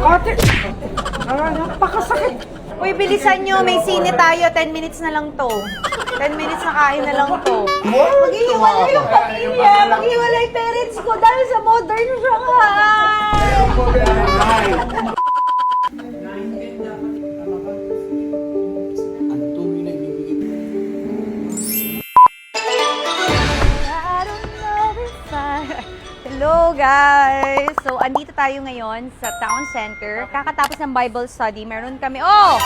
Ate! Ah, napakasakit! Uy, bilisan nyo. May sine tayo. 10 minutes na lang to. 10 minutes na kain na lang to. Maghihiwalay yung pamilya. Maghihiwalay parents ko dahil sa modern Shanghai. Andito tayo ngayon sa town center. Kakatapos ng Bible study, meron kami... Oh!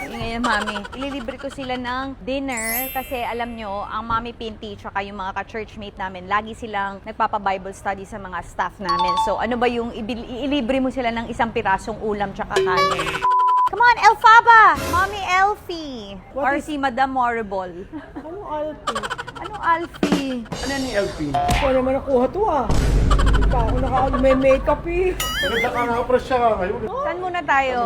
Ngayon, mami. Ililibre ko sila ng dinner kasi alam nyo, ang mami Pinty tsaka yung mga ka-churchmate namin, lagi silang nagpapa-Bible study sa mga staff namin. So, ano ba yung iilibre mo sila ng isang pirasong ulam tsaka kanin? Come on, Elfaba! Mommy Elfie! Or si Madam Morrible. Anong Alpi? Anong Alfie? Ano ni Elfie? Ako naman nakuha to ah. Hindi pa ako naka-may-makeup eh. Maganda ka nga, fresh siya nga ngayon. Saan muna tayo?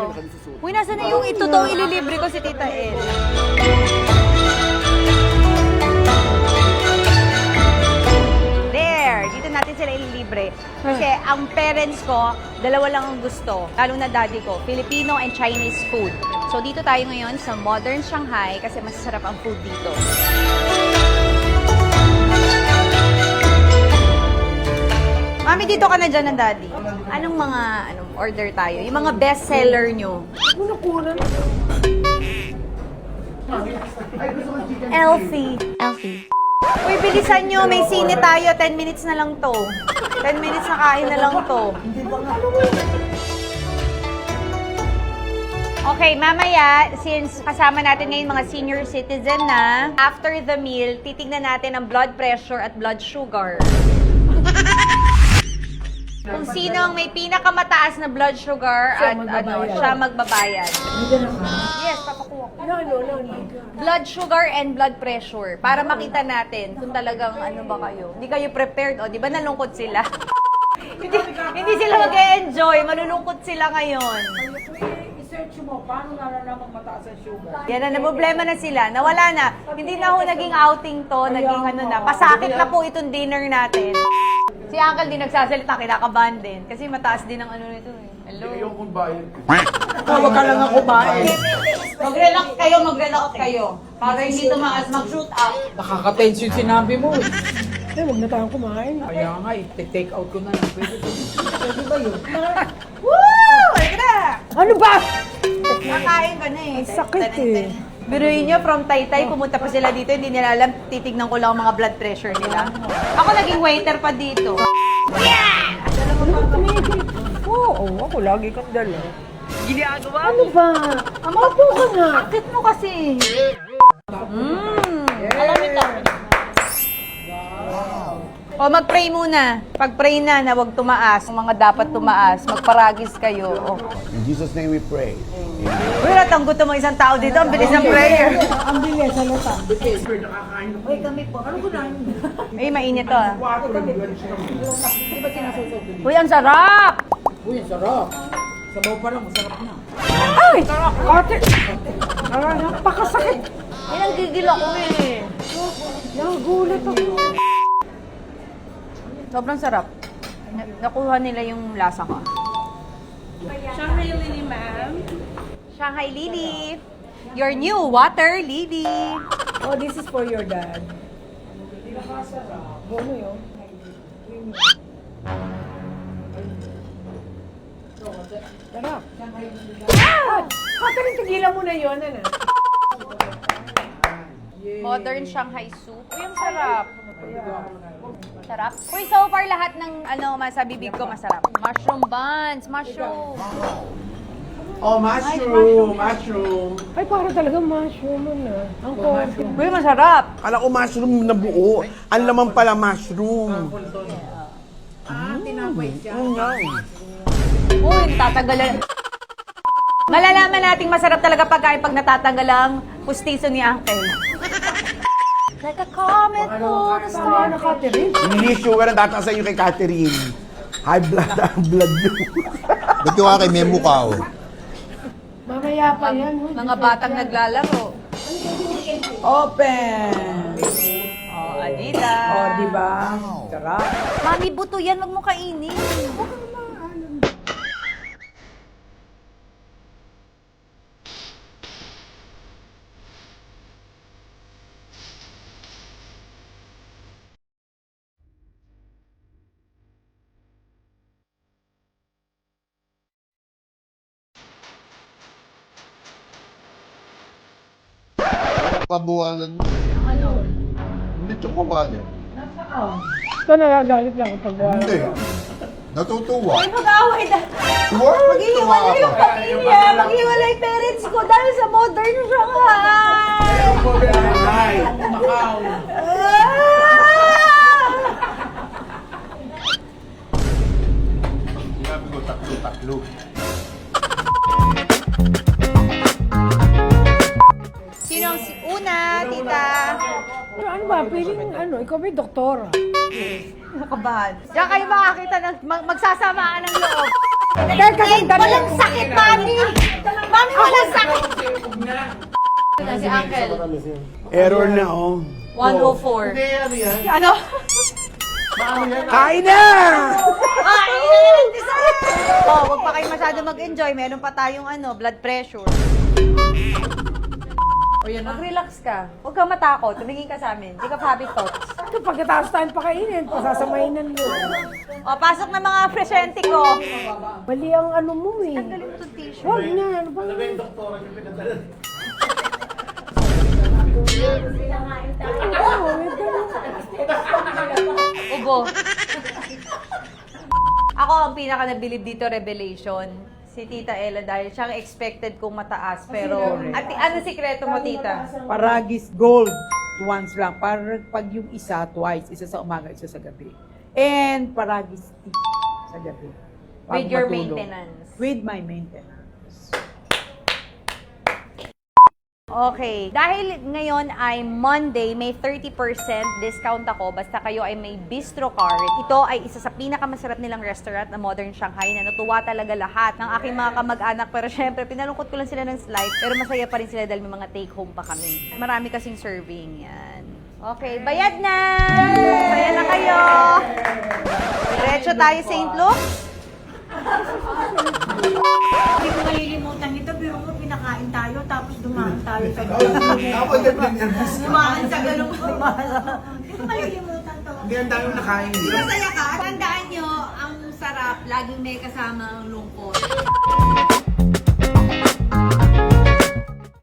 Uy, nasa na yung ito daw ililibre ko si Tita El? There! Dito natin sila ililibre. Kasi ang parents ko, dalawa lang ang gusto. Lalo na daddy ko, Filipino and Chinese food. So dito tayo ngayon sa Modern Shanghai kasi masasarap ang food dito. Mami, dito ka na dyan ng daddy. Anong mga anong order tayo? Yung mga best seller nyo. Ano nakunan? Elfie. Elfie. Uy, bilisan nyo. May sine tayo. 10 minutes na lang to. 10 minutes na kain na lang to. Okay, mamaya, since kasama natin ngayon mga senior citizen na, after the meal, titignan natin ang blood pressure at blood sugar. Sino ang may pinakamataas na blood sugar Siya at ano, magbabayad. siya magbabayad. Yes, papakuha ko. Ano, ano, ano, ano? blood sugar and blood pressure para makita natin kung talagang ano ba kayo. Hindi kayo prepared o, di ba nalungkot sila? hindi, hindi sila mag-enjoy, malulungkot sila ngayon. I-search mo, paano nararamang mataas ang sugar? Yan na, problema na sila. Nawala na. Hindi na ho naging outing to, naging ano na. Pasakit na po itong dinner natin. Si Uncle din nagsasalita, kinakabahan din. Kasi mataas din ang ano nito eh. Hello. Yung kung bayad. Tawag ka lang ako ba eh. Mag-relax kayo, mag-relax kayo. Para hindi tumaas, mag-shoot up. Nakaka-tense yung sinabi mo. Eh, huwag na tayong kumain. Kaya nga, i-take out ko na lang. Pwede ba? Pwede ba yun? Woo! Ano ba? Kakain ka na eh. Ang sakit eh. Biruin nyo, from Taytay, pumunta pa sila dito, hindi nila alam, titignan ko lang ang mga blood pressure nila. Ako naging waiter pa dito. Oo, ako lagi kang dala. Ginagawa Ano ba? Maupo ka nga. Akit mo kasi. Mmm. Alam ito. O mag-pray muna. Pag-pray na na huwag tumaas. Kung mga dapat tumaas, magparagis kayo. O. In Jesus' name we pray. Uy, natanggot mo isang tao dito. Ang bilis ng prayer. Ang bilis, halata. Ay, mainit to ah. Uy, ang sarap! Uy, ang sarap. Sabaw pa lang, masarap na. Ay! Ate! Ah, napakasakit! Ay, nanggigil ako eh. Nagulat ako. Sobrang sarap. Na- Nakuha nila yung lasa ko. Shanghai Lily, ma'am. Shanghai Lily. Your new water lily. Oh, this is for your dad. Ano yun? Sarap. Ah! Catherine, tigilan mo na yun, ano? Modern Shanghai soup. Uy, ang sarap. Sarap. Uy, so far lahat ng ano, sa bibig ko masarap. Mushroom buns, mushroom. Oh, mushroom! Mushroom! Ay, para talaga mushroom ano. Ang konti. Uy, masarap. Kala ko mushroom na buo. Ang laman pala mushroom. Ah, tinapay siya. Mm, yum. Uy, tatanggalan. Malalaman nating masarap talaga pagkain pag natatanggal ang pustiso ni Uncle. Like a comet for the star. Ano, Catherine? Hindi sugar ang tataas sa'yo kay Catherine. High blood ang blood mo. Ba't yung akin may mukha oh? Mamaya pa yan. oh. Mga batang naglalaro. Open! Oh, Adida. Oh, di ba? Sarap. Mami, buto yan. Wag mo kainin. Pabuwalan mo. Ano? Hindi chocolate. Ito nagagalit lang pag Hindi. Natutuwa. Ay, mag-away na. Wow, tuwa Maghihiwalay yung pamilya. Maghihiwalay yung parents ko dahil sa modern Shanghai. Ay, Macau. Ah! Sinabi ko, tatlo-tatlo. Pero ano ba, piling ano, ikaw may doktora. Nakabahan. Diyan kayo makakita ng mag- magsasamaan ng loob. Dahil kasi Ay, walang sakit, mami! Mami, walang sakit! Na si Uncle. error na oh. 104. Ano? Kain na! Ah, ilan Oh, wag pa kayo masyado mag-enjoy. Meron pa tayong ano, blood pressure. O yan na. Mag-relax ka. Huwag kang matakot. Tumingin ka sa amin. Think of happy thoughts. Ito pagkatapos tayong pakainin, pasasamayin ng loob. O, pasok na mga presyente ko. Bali ang ano mo eh. Galing mo itong tissue. Huwag na, ano ba? Oo, may ganun. Ubo. Ako ang pinaka nabilib dito, Revelation. Si Tita Ella dahil siyang expected kong mataas. Pero, at, ano sikreto mo, Tita? Paragis gold. Once lang. Para pag yung isa, twice. Isa sa umaga, isa sa gabi. And paragis tea sa gabi. Pag With your matulog. maintenance. With my maintenance. Okay. Dahil ngayon ay Monday, may 30% discount ako basta kayo ay may bistro card. Ito ay isa sa pinakamasarap nilang restaurant na Modern Shanghai na natuwa talaga lahat ng aking mga kamag-anak. Pero syempre, pinalungkot ko lang sila ng slide. Pero masaya pa rin sila dahil may mga take home pa kami. Marami kasing serving. Yan. Okay, bayad na! Bayad na kayo! Diretso tayo St. Luke. Hindi ko malilimutan ito, pinakain tayo, tapos dumaan tayo sa Tapos nag-nervous ka. Dumaan sa dumaan. Hindi ko malilimutan to. Hindi ang dami nakain. Masaya ka? Tandaan nyo, ang sarap, laging may kasama ang lungkot.